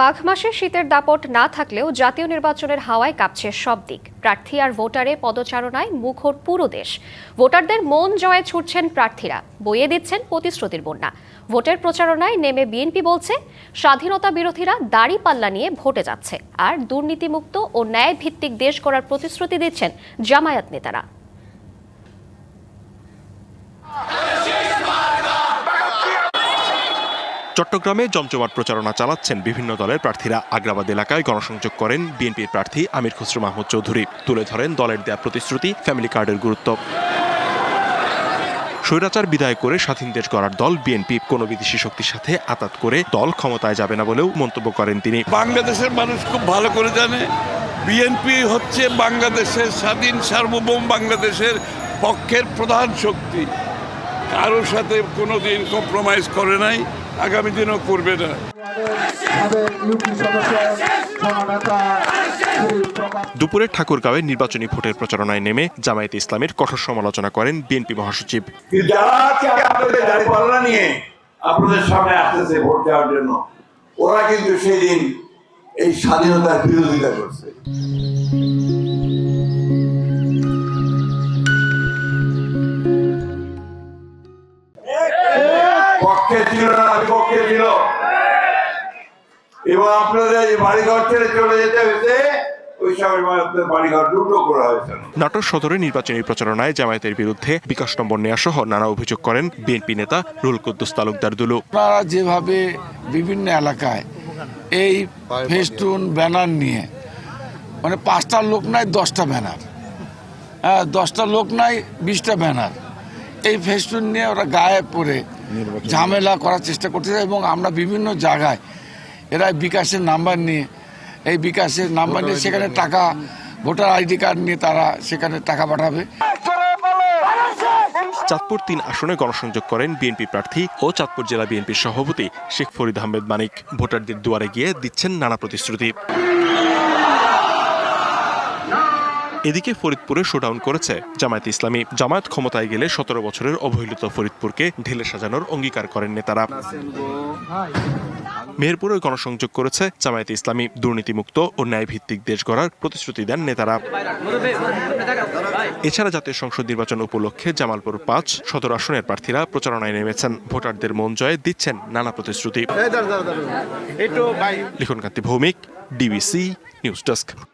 মাঘ মাসে শীতের দাপট না থাকলেও জাতীয় নির্বাচনের হাওয়ায় কাঁপছে সব দিক। প্রার্থী আর ভোটারে পদচারণায় মুখর পুরো দেশ। ভোটারদের মন জয়ে ছুটছেন প্রার্থীরা। বইয়ে দিচ্ছেন প্রতিশ্রুতির বন্যা। ভোটের প্রচারণায় নেমে বিএনপি বলছে, স্বাধীনতা বিরোধীরা দাড়ি পাল্লা নিয়ে ভোটে যাচ্ছে। আর দুর্নীতিমুক্ত ও ন্যায় ভিত্তিক দেশ গড়ার প্রতিশ্রুতি দিচ্ছেন জামায়াত নেতারা। চট্টগ্রামে জমজমাট প্রচারণা চালাচ্ছেন বিভিন্ন দলের প্রার্থীরা। আগ্রাবাদ এলাকায় গণসংযোগ করেন বিএনপির প্রার্থী আমির খসরু মাহমুদ চৌধুরী। তুলে ধরেন দলের দেয়া প্রতিশ্রুতি, ফ্যামিলি কার্ডের গুরুত্ব। স্বৈরাচার বিদায় করে স্বাধীন দেশ গড়ার দল বিএনপি, কোনো বিদেশি শক্তির সাথে আতাত করে দল ক্ষমতায় যাবে না বলেও মন্তব্য করেন তিনি। বাংলাদেশের মানুষ খুব ভালো করে জানে, বিএনপি হচ্ছে বাংলাদেশের স্বাধীন সার্বভৌম বাংলাদেশের পক্ষের প্রধান শক্তি। কারোর সাথে কোনো দিন কম্প্রোমাইজ করে নাই। আগামী দিনও করবে না। দুপুরে ঠাকুরগাঁওয়ে নির্বাচনী ভোটের প্রচারণায় নেমে জামায়াতে ইসলামের কঠোর সমালোচনা করেন বিএনপি মহাসচিব। নিয়ে আপনাদের সামনে আসতেছে ভোট দেওয়ার জন্য। ওরা কিন্তু সেই দিন এই স্বাধীনতার বিরোধিতা করছে। পক্ষে ছিল না বিপক্ষে ছিল। এবং আপনাদের এই বাড়িঘর ছেড়ে চলে যেতে হয়েছে। ওই সময় আপনাদের বাড়িঘর দুটো করা হয়েছে। নাটোর সদরে নির্বাচনী প্রচারণায় জামায়াতের বিরুদ্ধে বিকাশ নম্বর নেওয়া সহ নানা অভিযোগ করেন বিএনপি নেতা রুল কুদ্দুস তালুকদার দুলু। আপনারা যেভাবে বিভিন্ন এলাকায় এই ফেস্টুন ব্যানার নিয়ে মানে পাঁচটা লোক নাই দশটা ব্যানার। হ্যাঁ দশটা লোক নাই বিশটা ব্যানার। এই ফেস্টুন নিয়ে ওরা গায়ে পড়ে ঝামেলা করার চেষ্টা করতেছে এবং আমরা বিভিন্ন জায়গায় এরা বিকাশের নাম্বার নিয়ে এই বিকাশের নাম্বার নিয়ে সেখানে টাকা ভোটার আইডি কার্ড নিয়ে তারা সেখানে টাকা পাঠাবে। চাঁদপুর তিন আসনে গণসংযোগ করেন বিএনপি প্রার্থী ও চাঁদপুর জেলা বিএনপির সভাপতি শেখ ফরিদ আহমেদ মানিক। ভোটারদের দুয়ারে গিয়ে দিচ্ছেন নানা প্রতিশ্রুতি। এদিকে ফরিদপুরে শোডাউন করেছে। জামায়াত ইসলামী জামায়াত ক্ষমতায় গেলে সতেরো বছরের অবহেলিত ফরিদপুরকে ঢেলে সাজানোর অঙ্গীকার করেন নেতারা। মেহেরপুরে গণসংযোগ করেছে। জামায়াত ইসলামী দুর্নীতিমুক্ত ও ন্যায়ভিত্তিক দেশ গড়ার প্রতিশ্রুতি দেন নেতারা। এছাড়া জাতীয় সংসদ নির্বাচন উপলক্ষে জামালপুর পাঁচ সদর আসনের প্রার্থীরা প্রচারণায় নেমেছেন। ভোটারদের মন জয়ে দিচ্ছেন নানা প্রতিশ্রুতি। Likhankanti Bhowmik DBC news desk.